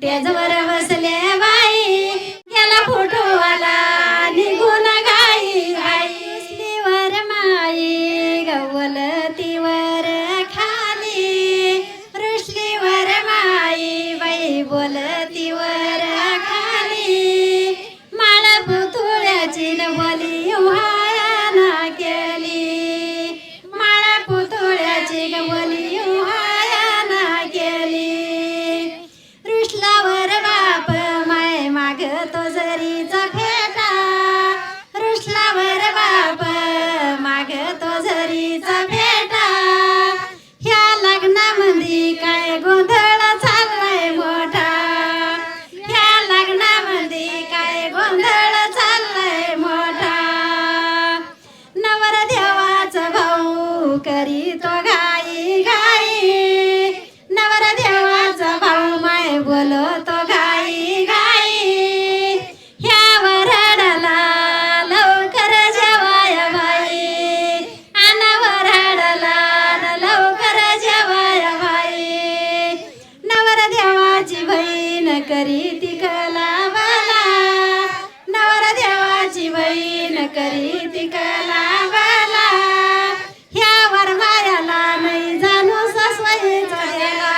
टेजवर बसले बाई. गेला फोटोवाला निघून गाई गाई वर माई. गवलतीवर खाली ऋषलीवर माई. बाई बोलतीवर करी ती कलावाला नवरा देवाची बहीण करी ती कलावाला. ह्यावर मायाला नाही जाणू ससवईचा द्याला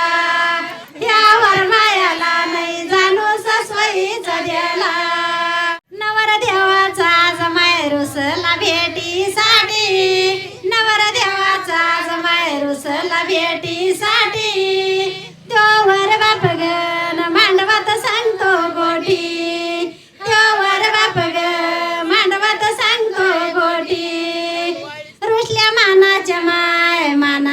ह्यावर मायाला नाही जाणू ससवईचा द्याला नवर देवाचा आज मायरुसला भेटीसाठी. नवर देवाचा आज मायरुसला भेटीसाठी.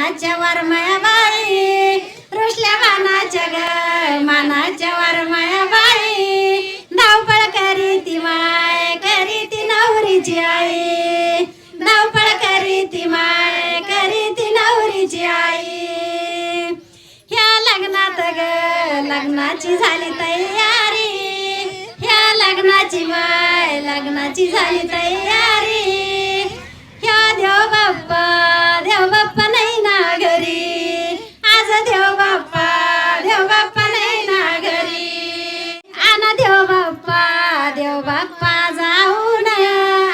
माय मानाच्या वरमाया बाई रुसल्या मानाच्या ग मानाच्या वरमाया बाई धावपळ करी ती माय करी ती नवरीची आई. धावपळ करी ती माय करी ती नवरीची आई. ह्या लग्नात ग लग्नाची झाली तयारी. ह्या लग्नाची माय लग्नाची झाली तयारी. बाप्पा देव बाप्पा जाऊ बाप्पा जाऊन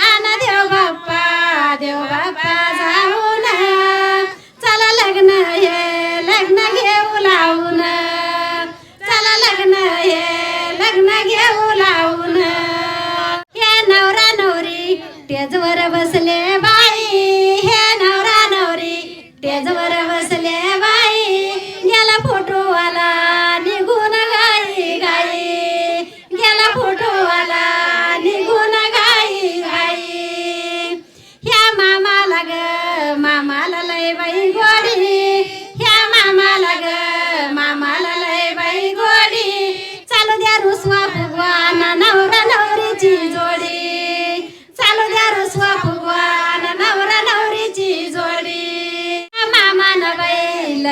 आना देव बाप्पा देव बाप्पा जाऊ जाऊन चला लग्न हे लग्न घेऊ लावून. चला लग्न हे लग्न घेऊ लावून. या नवरा नवरी टेजवर बसले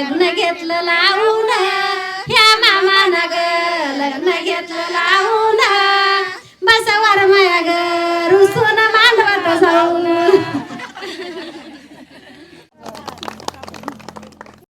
लग्न घेतलं लावून. ह्या मामा ग लग्न घेतलं लावून. बसवर माया ग